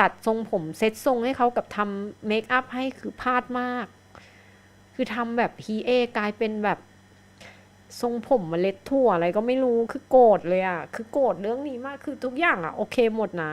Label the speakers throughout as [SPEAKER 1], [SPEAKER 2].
[SPEAKER 1] จัดทรงผมเซ็ตทรงให้เขากับทำเมคอัพให้คือพลาดมาก คือทำแบบฮีเอกลายเป็นแบบทรงผมเมล็ดถั่วอะไรก็ไม่รู้คือโกรธเลยอะคือโกรธเรื่องนี้มากคือทุกอย่างอะโอเคหมดนะ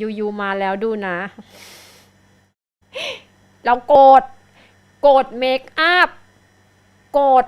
[SPEAKER 1] ยูยูมาแล้วดูนะ เราโกรธโกรธเมคอัพโกรธ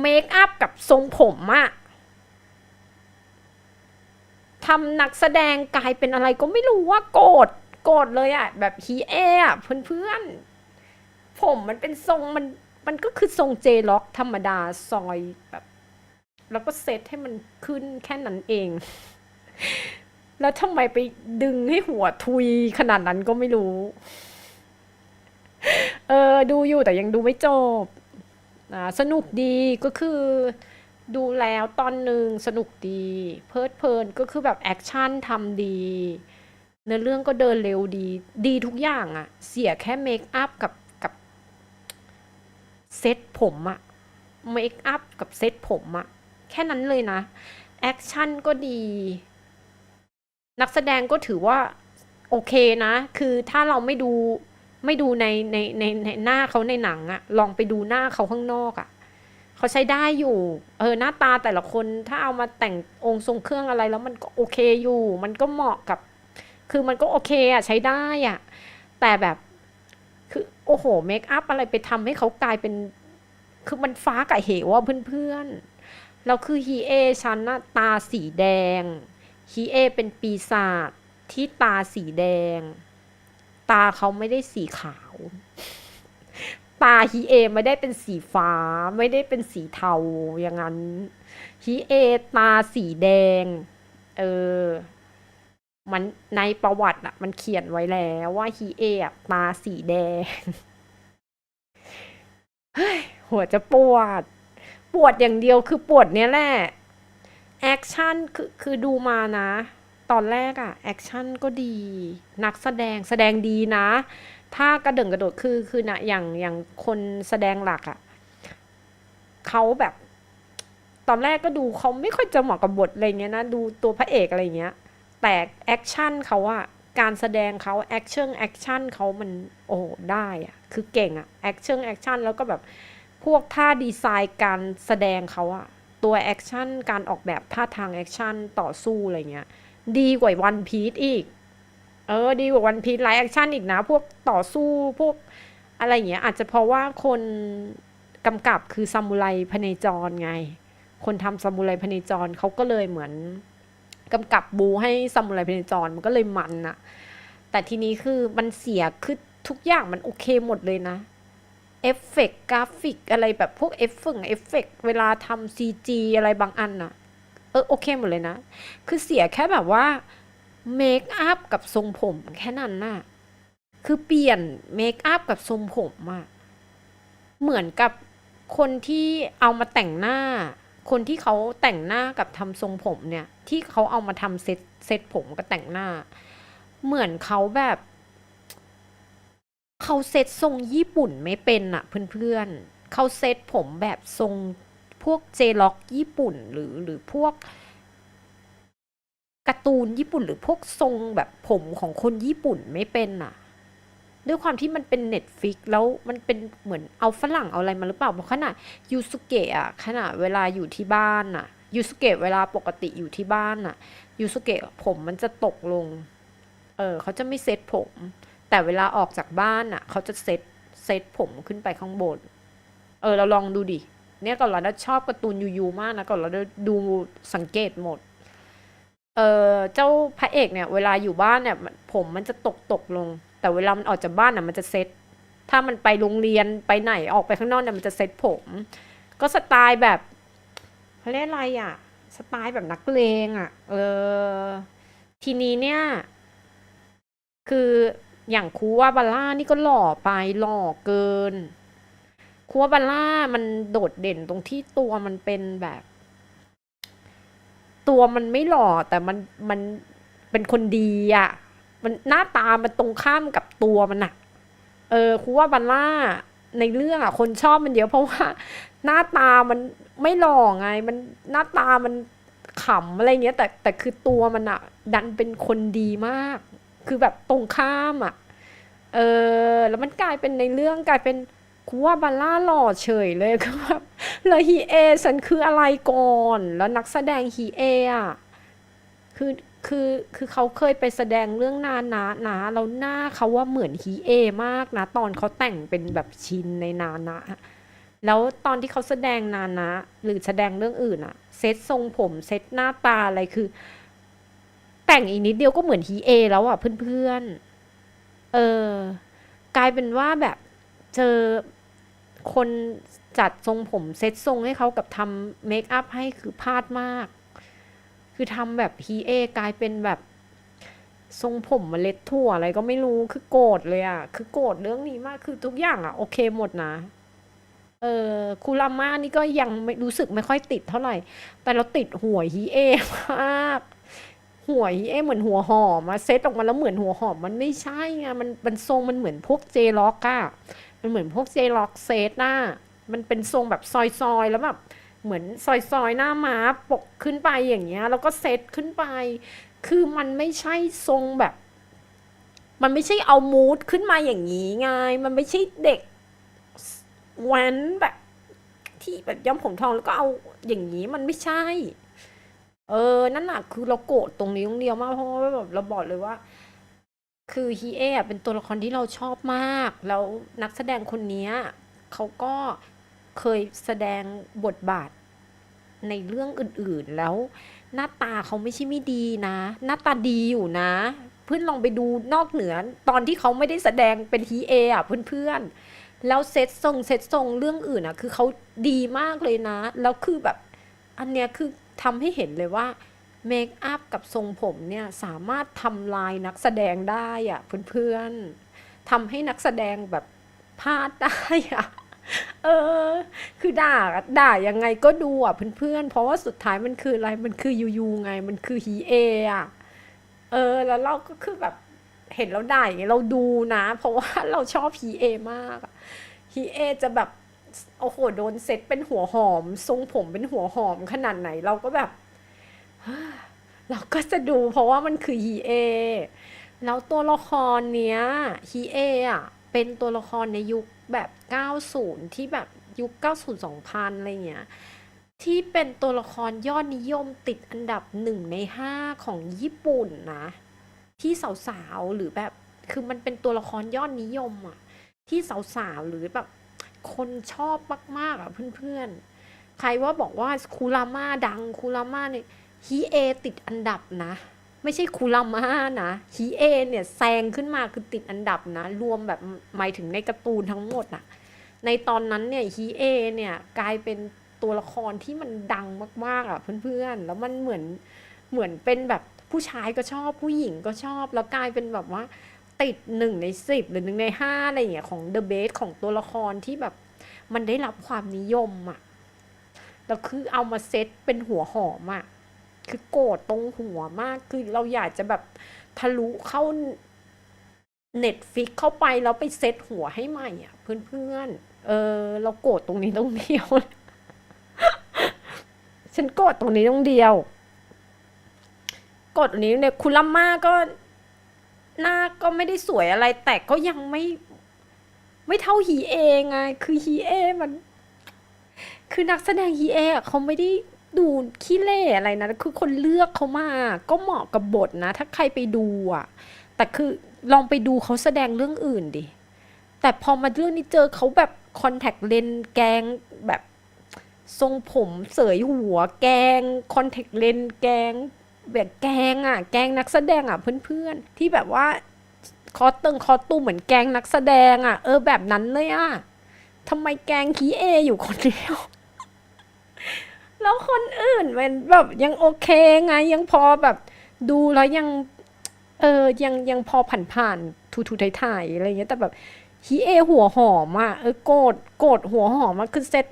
[SPEAKER 1] เมคอัพกับทรงผมอะทำนักแสดงกลายเป็นอะไรก็ไม่รู้ว่าโกรธโกรธเลยอะแบบฮีเออะเพื่อนๆ ผมมันเป็นทรงมันมันก็คือทรงเจล็อกธรรมดาซอยแบบ แล้วก็เซตให้มันขึ้นแค่นั้นเอง แล้วทำไมไปดึงให้หัวทุยขนาดนั้นก็ไม่รู้ เออ ดูอยู่แต่ยังดูไม่จบอ่าสนุกดีก็คือ ดูแล้วตอนหนึ่งสนุกดี เพลิดเพลินก็คือแบบแอคชั่นทำดีเนื้อเรื่องก็เดินเร็วดี ดีทุกอย่างอะเสียแค่เมคอัพกับกับเซตผมอะเมคอัพกับเซตผมอะแค่นั้นเลยนะ แอคชั่นก็ดี นักแสดงก็ถือว่าโอเคนะ คือถ้าเราไม่ดูไม่ดูในในในในหน้าเขาในหนังอะลองไปดูหน้าเขาข้างนอกอะเขาใช้ได้อยู่ เออหน้าตาแต่ละคนถ้าเอามาแต่งองค์ทรงเครื่องอะไรแล้วมันก็โอเคอยู่ มันก็เหมาะกับ คือมันก็โอเคอะใช้ได้อะแต่แบบคือโอ้โหเมคอัพอะไรไปทำให้เขากลายเป็น คือมันฟ้ากับเหวอะเพื่อนๆแล้วคือฮีเอฉันนะตาสีแดง ฮีเอเป็นปีศาจที่ตาสีแดง ตาเขาไม่ได้สีขาว ตาฮีเอไม่ได้เป็นสีฟ้า ไม่ได้เป็นสีเทาอย่างนั้นฮีเอตาสีแดง เออ มันในประวัติอะมันเขียนไว้แล้วว่าฮีเอะตาสีแดงเฮ้ยหัวจะปวด ปวดอย่างเดียวคือปวดเนี้ยแหละ แอคชั่นคือคือดูมานะ ตอนแรกอะแอคชั่นก็ดี นักแสดงแสดงดีนะ ถ้ากระเดิงกระโดดคือคือนะอย่างอย่างคนแสดงหลักอะเขาแบบ ตอนแรกก็ดูเขาไม่ค่อยจะเหมาะกับบทอะไรเงี้ยนะ ดูตัวพระเอกอะไรเงี้ย แต่แอคชั่นเขาอะการแสดงเขาแอคชั่นแอคชั่นเขามันโอ้ได้อะคือเก่งอะแอคชั่นแอคชั่นแล้วก็แบบพวกท่าดีไซน์การแสดงเขาอะ ตัวแอคชั่นการออกแบบท่าทางแอคชั่นต่อสู้อะไรเงี้ย ดีกว่าวันพีทอีก เออ ดีกว่าวันพีทไลฟ์แอคชั่นอีกนะ พวกต่อสู้พวกอะไรเงี้ย อาจจะเพราะว่าคนกำกับคือซามูไรพเนจรไง คนทำซามูไรพเนจรเขาก็เลยเหมือนกำกับบูให้ซามูไรพเนจรมันก็เลยมันอะแต่ทีนี้คือมันเสียคือทุกอย่างมันโอเคหมดเลยนะ เอฟเฟกต์กราฟิกอะไรแบบพวกเอฟเฟกเอฟเฟกต์เวลาทำซีจีอะไรบางอันอะเออโอเคหมดเลยนะ คือเสียแค่แบบว่าเมคอัพกับทรงผมแค่นั้นน่ะ คือเปลี่ยนเมคอัพกับทรงผมอะเหมือนกับคนที่เอามาแต่งหน้า คนที่เขาแต่งหน้ากับทำทรงผมเนี่ย ที่เขาเอามาทำเซตเซตผมกับแต่งหน้า เหมือนเขาแบบ เขาเซตทรงญี่ปุ่นไม่เป็นอะเพื่อนๆเขาเซตผมแบบทรงพวกเจล็อกญี่ปุ่นหรือหรือพวกการ์ตูนญี่ปุ่นหรือพวกทรงแบบผมของคนญี่ปุ่นไม่เป็นอะด้วยความที่มันเป็นเน็ตฟิกแล้วมันเป็นเหมือนเอาฝรั่งเอาอะไรมาหรือเปล่าเพราะขนาดยูสุเกะอะขนาดเวลาอยู่ที่บ้านอะยูสุเกะเวลาปกติอยู่ที่บ้านอะยูสุเกะผมมันจะตกลง เออเขาจะไม่เซ็ตผม แต่เวลาออกจากบ้านอะ เขาจะเซตเซตผมขึ้นไปข้างบน เออ เราลองดูดิ เนี่ยก่อนเราชอบการ์ตูนยูยูมากนะก่อนเราดูสังเกตหมด เออเจ้าพระเอกเนี่ย เวลาอยู่บ้านเนี่ย ผมมันจะตกตกลง แต่เวลามันออกจากบ้านน่ะมันจะเซตถ้ามันไปโรงเรียนไปไหนออกไปข้างนอกเนี่ยมันจะเซตผม ก็สไตล์แบบเขาเรียกอะไรอะสสไตล์แบบนักเลงอะ่ะ เออ ทีนี้เนี่ย คือ อย่างคูว่าบัลล่านี่ก็หล่อไปหล่อเกินคูว่าบัลล่ามันโดดเด่นตรงที่ตัวมันเป็นแบบ ตัวมันไม่หล่อแต่มันมันเป็นคนดีอะ่ะ มันหน้าตามันตรงข้ามกับตัวมันอะเออคูว่าบัลล่าในเรื่องอะคนชอบมันเยอะเพราะว่า หน้าตามันไม่หล่อไง มันหน้าตามันขำอะไรเงี้ย แต่แต่คือตัวมันอะดันเป็นคนดีมาก คือแบบตรงข้ามอะเออ แล้วมันกลายเป็นในเรื่องกลายเป็นกูว่าบัลล่าหล่อเฉยเลยคือแบบแล้วฮีเอฉันคืออะไรก่อน แล้วนักแสดงฮีเออะคือคือคือเขาเคยไปแสดงเรื่องนานะนะแล้วหน้าเขาว่าเหมือนฮีเอมากนะ ตอนเขาแต่งเป็นแบบชินในนานะแล้วตอนที่เขาแสดงนานะ หรือแสดงเรื่องอื่นอะเซตทรงผมเซตหน้าตาอะไรคือ แต่งอีกนิดเดียวก็เหมือนฮีเอแล้วอะเพื่อนๆ เออ กลายเป็นว่าแบบเจอคนจัดทรงผมเซ็ตทรงให้เขากับทำเมคอัพให้คือพลาดมาก คือทำแบบฮีเอกลายเป็นแบบทรงผมมเมล็ดถั่วอะไรก็ไม่รู้คือโกรธเลยอะคือโกรธเรื่องนี้มากคือทุกอย่างอะ โอเคหมดนะ เออคูราม่านี่ก็ยังไม่รู้สึกไม่ค่อยติดเท่าไหร่ แต่เราติดหัวฮีเอมาก หัวฮีเอเหมือนหัวหอมอะเซตออกมาแล้วเหมือนหัวหอมมันไม่ใช่ไงมันมันทรงมันเหมือนพวกเจล็อกอะมันเหมือนพวกเจล็อกเซตน่ะมันเป็นทรงแบบซอยๆแล้วแบบเหมือนซอยๆหน้าม้าปกขึ้นไปอย่างเงี้ย แล้วก็เซตขึ้นไป คือมันไม่ใช่ทรงแบบ มันไม่ใช่เอามูดขึ้นมาอย่างนี้ไง มันไม่ใช่เด็กแว้นแบบ ที่แบบย้อมผมทองแล้วก็เอาอย่างนี้มันไม่ใช่ เออ นั่นน่ะคือเราโกรธตรงนี้ตรงเดียวมากเพราะว่าแบบเราบอกเลยว่า คือฮีเอะเป็นตัวละครที่เราชอบมาก แล้วนักแสดงคนนี้เขาก็เคยแสดงบทบาทในเรื่องอื่นๆ แล้ว หน้าตาเขาไม่ใช่ไม่ดีนะ หน้าตาดีอยู่นะ เพื่อนลองไปดูนอกเหนือ ตอนที่เขาไม่ได้แสดงเป็นฮีเออะเพื่อนๆ แล้วเซตทรงเซตทรงเรื่องอื่นอะ คือเขาดีมากเลยนะ แล้วคือแบบ อันเนี้ยคือ ทำให้เห็นเลยว่าเมคอัพกับทรงผมเนี่ยสามารถทำลายนักแสดงได้อะเพื่อนๆทำให้นักแสดงแบบพลาดได้อะเออ คือด่าด่ายังไงก็ดูอะเพื่อนๆ เพราะว่าสุดท้ายมันคืออะไรมันคือยูยูไง มันคือฮีเออะเออ แล้วเราก็คือแบบเห็นแล้วด่าอย่างเงี้ยเราดูนะ เพราะว่าเราชอบฮีเอมากฮีเอจะแบบ โอ้โหโดนเซ็ตเป็นหัวหอม ทรงผมเป็นหัวหอมขนาดไหนเราก็แบบเราก็จะดูเพราะว่ามันคือฮีเอแล้วตัวละครเนี้ยฮีเออะเป็นตัวละครในยุคแบบ 90 ที่แบบยุค 90 2000 อะไรเงี้ยที่เป็นตัวละครยอดนิยมติดอันดับหนึ่งในห้าของญี่ปุ่นนะ ที่สาวๆ หรือแบบคือมันเป็นตัวละครยอดนิยมอะที่สาวๆ หรือแบบ คนชอบมากๆอะเพื่อนๆ ใครว่าบอกว่าคูราม่าดังคูราม่าเนี่ยฮีเอติดอันดับนะ ไม่ใช่คูราม่านะฮีเอเนี่ยแซงขึ้นมาคือติดอันดับนะ รวมแบบหมายถึงในการ์ตูนทั้งหมดน่ะในตอนนั้นเนี่ยฮีเอเนี่ยกลายเป็นตัวละครที่มันดังมากๆอะเพื่อนๆ แล้วมันเหมือนเหมือนเป็นแบบผู้ชายก็ชอบผู้หญิงก็ชอบ แล้วกลายเป็นแบบว่า ติดหนึ่งในสิบหรือหนึ่งในห้าอะไรอย่างเงี้ยของเดอะเบสของตัวละครที่แบบมันได้รับความนิยมอะแล้วคือเอามาเซตเป็นหัวหอมอะคือโกรธตรงหัวมากคือเราอยากจะแบบทะลุเข้าเน็ตฟิกเข้าไปแล้วไปเซตหัวให้ใหม่อะ เพื่อนๆ เออ เราโกรธตรงนี้ตรงเดียว ฉันโกรธตรงนี้ตรงเดียวโกรธตรงนี้เนี่ยคุณลัมมาก็ หน้าก็ไม่ได้สวยอะไร แต่ก็ยังไม่ ไม่เท่าฮีเอไง คือฮีเอมัน คือนักแสดงฮีเอเขาไม่ได้ดูขี้เล่อะไรนะ คือคนเลือกเขามา ก็เหมาะกับบทนะ ถ้าใครไปดูอะ แต่คือลองไปดูเขาแสดงเรื่องอื่นดิ แต่พอมาเรื่องนี้เจอเขาแบบคอนแทคเลนแกงแบบทรงผมเสยหัวแกง คอนแทคเลนแกง แบบแกงอะ แกงนักแสดงอะเพื่อนๆ ที่แบบว่าคอตึงคอตูมเหมือนแกงนักแสดงอะ เออแบบนั้นเลยอะทำไมแกงคีเออยู่คนเดียว แล้วคนอื่นมันแบบยังโอเคไง ยังพอแบบ ดูแล้วยัง เออยังยังพอผ่านผ่านทูทูไทยไทยๆอะไรเงี้ยแต่แบบฮีเอหัวหอมอะเออโกรธโกรธหัวหอมอะคือเซต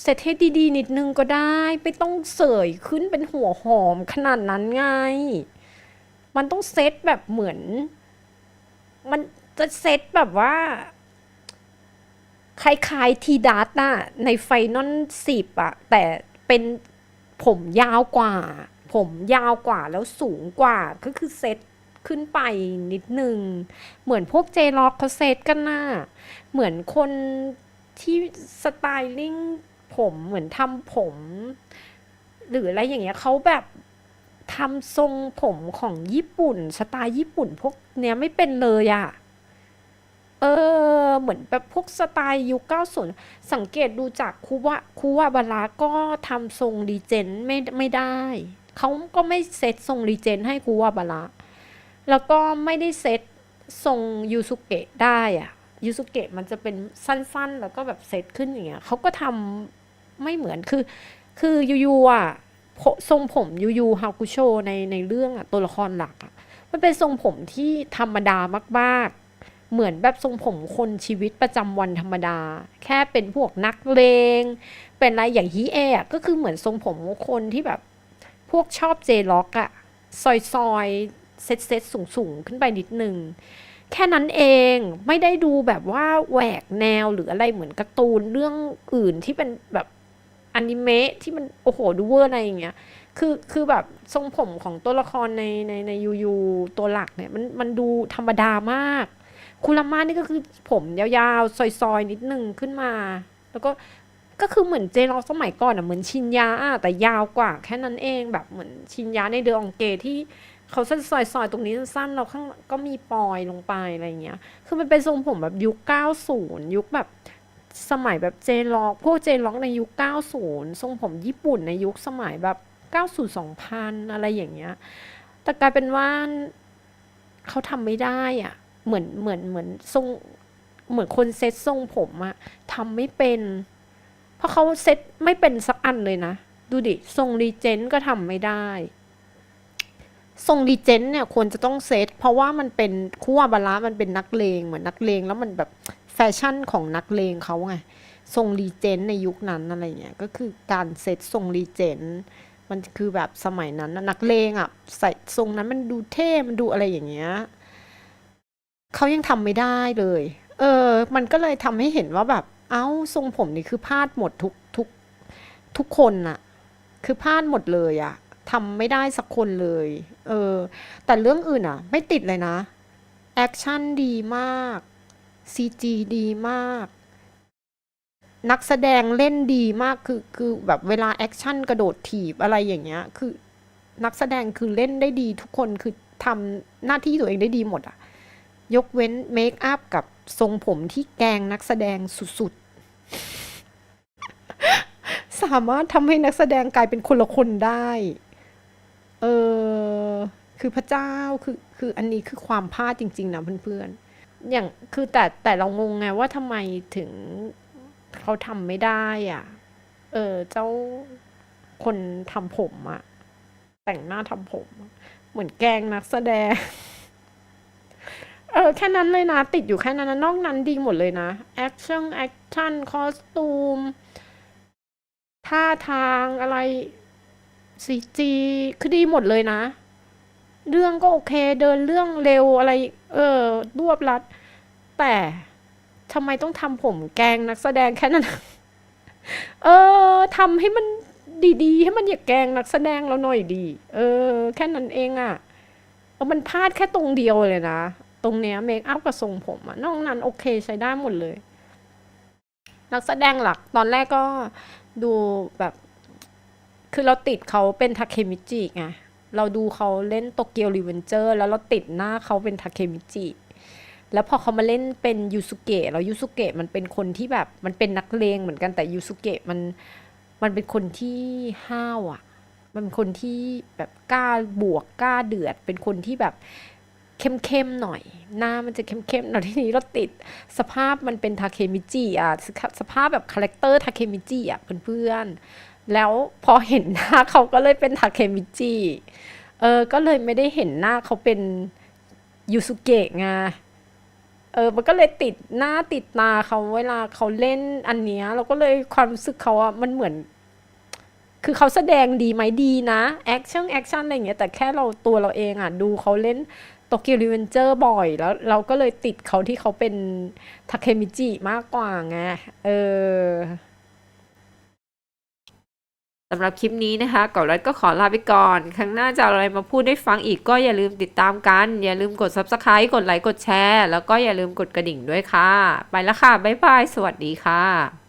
[SPEAKER 1] เซตให้ดีๆ นิดนึงก็ได้ ไม่ต้องเสยขึ้นเป็นหัวหอมขนาดนั้นไง มันต้องเซตแบบเหมือน มันจะเซตแบบว่าคล้ายๆทีดัตน่ะในไฟนอลสิบอะแต่เป็นผมยาวกว่า ผมยาวกว่าแล้วสูงกว่า ก็คือเซตขึ้นไปนิดนึง เหมือนพวกเจล็อกเขาเซตกันน่ะเหมือนคนที่สไตลิ่ง ผมเหมือนทำผม หรืออะไรอย่างเงี้ยเขาแบบทำทรงผมของญี่ปุ่น สไตล์ญี่ปุ่นพวกเนี้ยไม่เป็นเลยอะเออ เหมือนแบบพวกสไตล์ยุค90 สังเกตดูจากคูวะคูวะบาระก็ทำทรงรีเจนไม่ไม่ได้ เขาก็ไม่เซตทรงรีเจนให้คูวะบาระแล้วก็ไม่ได้เซตทรงยูสุเกะได้อะยูสุเกะมันจะเป็นสั้นๆ แล้วก็แบบเซตขึ้นอย่างเงี้ยเขาก็ทำ ไม่เหมือนคือ คือยูยูอะทรงผมยูยูฮากุโชในในเรื่องอะตัวละครหลักอะมันเป็นทรงผมที่ธรรมดามากๆ เหมือนแบบทรงผมคนชีวิตประจำวันธรรมดา แค่เป็นพวกนักเลง เป็นอะไรอย่างฮีเอะก็คือเหมือนทรงผมคนที่แบบพวกชอบเจล็อกอะซอยซอยเซตเซตสูงสูงๆขึ้นไปนิดนึง แค่นั้นเองไม่ได้ดูแบบว่าแหวกแนวหรืออะไรเหมือนการ์ตูนเรื่องอื่นที่เป็นแบบ อนิเมะที่มันโอ้โหดูเวอร์อะไรอย่างเงี้ยคือคือแบบทรงผมของตัวละครในในในยูยูตัวหลักเนี่ยมันมันดูธรรมดามาก คุรามานี่ก็คือผมยาวๆ ซอยๆ นิดนึงขึ้นมา แล้วก็ก็คือเหมือนเจล็อกสมัยก่อนอะเหมือนชินยาแต่ยาวกว่าแค่นั้นเองแบบเหมือนชินยาในเดอองเกที่เขาสั้นซอยๆ ตรงนี้สั้นเราข้างก็มีปลอยลงไปอะไรเงี้ย คือมันเป็นทรงผมแบบยุค 90 ยุคแบบ สมัยแบบเจล็อกพวกเจล็อกในยุค 90 ทรงผมญี่ปุ่นในยุคสมัยแบบ 90 2000 อะไรอย่างเงี้ย แต่กลายเป็นว่าเขาทำไม่ได้อะเหมือนเหมือนเหมือนทรงเหมือนคนเซ็ตทรงผมอะทำไม่เป็น เพราะเขาเซ็ตไม่เป็นสักอันเลยนะ ดูดิ ทรงรีเจนต์ก็ทำไม่ได้ ทรงรีเจนต์เนี่ยควรจะต้องเซตเพราะว่ามันเป็นคู่วาบาระมันเป็นนักเลงเหมือนนักเลงแล้วมันแบบแฟชั่นของนักเลงเขาไงทรงรีเจนต์ในยุคนั้นอะไรเงี้ยก็คือการเซตทรงรีเจนต์มันคือแบบสมัยนั้นนักเลงอะใส่ทรงนั้นมันดูเท่มันดูอะไรอย่างเงี้ยเขายังทำไม่ได้เลย เออ มันก็เลยทำให้เห็นว่าแบบ เอ้าทรงผมนี่คือพลาดหมดทุกทุกทุกคนน่ะคือพลาดหมดเลยอะ ทำไม่ได้สักคนเลย เออ แต่เรื่องอื่นอะไม่ติดเลยนะ แอคชั่นดีมากซีจีดีมาก นักแสดงเล่นดีมาก คือ คือแบบเวลาแอคชั่นกระโดดถีบอะไรอย่างเงี้ย คือนักแสดงคือเล่นได้ดีทุกคน คือทำหน้าที่ตัวเองได้ดีหมดอะยกเว้นเมคอัพกับทรงผมที่แกงนักแสดงสุดๆ สามารถทำให้นักแสดงกลายเป็นคนละคนได้ เออคือพระเจ้าคือคืออันนี้คือความพลาดจริง ๆนะเพื่อนๆอย่างคือแต่แต่เรางงไงว่าทำไมถึงเขาทำไม่ได้อะ เออ เจ้าคนทำผมอะแต่งหน้าทำผม เหมือนแกงนักแสดง เออ แค่นั้นเลยนะ ติดอยู่แค่นั้นนะนอกนั้นดีหมดเลยนะ แอคชั่น แอคชั่น คอสตูม ท่าทางอะไร ซีจีคือดีหมดเลยนะ เรื่องก็โอเค เดินเรื่องเร็วอะไร เออรวบรัด แต่ทำไมต้องทำผมแกงนักแสดงแค่นั้น เออทำให้มันดีๆ ให้มันอย่าแกงนักแสดงเราหน่อยดี เออ แค่นั้นเองอะเออมันพลาดแค่ตรงเดียวเลยนะ ตรงเนี้ยเมคอัพกับทรงผมอะนอกนั้นโอเคใช้ได้หมดเลย นักแสดงหลักตอนแรกก็ดูแบบ คือเราติดเขาเป็นทาเคมิจิไงเราดูเขาเล่นโตเกียวรีเวนเจอร์แล้วเราติดหน้าเขาเป็นทาเคมิจิแล้วพอเขามาเล่นเป็นยูสุเกะแล้วยูสุเกะมันเป็นคนที่แบบมันเป็นนักเลงเหมือนกันแต่ยูสุเกะมันมันเป็นคนที่ห้าวอะ มันเป็นคนที่แบบกล้าบวกกล้าเดือด เป็นคนที่แบบเข้มๆหน่อย หน้ามันจะเข้มๆหน่อยที่นี้เราติดสภาพมันเป็นทาเคมิจิอะสสภาพแบบคาแรคเตอร์ทาเคมิจิอะเพื่อนๆ แล้วพอเห็นหน้าเขาก็เลยเป็นทาเคมิจิเออ ก็เลยไม่ได้เห็นหน้าเขาเป็นยูสุเกะไงเออ มันก็เลยติดหน้าติดตาเขาเวลาเขาเล่นอันเนี้ยเราก็เลยความรู้สึกเขาอะมันเหมือน คือเขาแสดงดีไหมดีนะแอคชั่นแอคชั่นอะไรเงี้ยแต่แค่เราตัวเราเองอะดูเขาเล่นโตเกียวรีเวนเจอร์บ่อย แล้วเราก็เลยติดเขาที่เขาเป็นทาเคมิจิมากกว่าไงเออ
[SPEAKER 2] สำหรับคลิปนี้นะคะก่อนรัดก็ขอลาไปก่อน ครั้งหน้าจะอะไรมาพูดได้ฟังอีกก็อย่าลืมติดตามกัน อย่าลืมกด Subscribe กดไลค์กดแชร์ แล้วก็อย่าลืมกดกระดิ่งด้วยค่ะ ไปแล้วค่ะ บ๊ายบาย สวัสดีค่ะ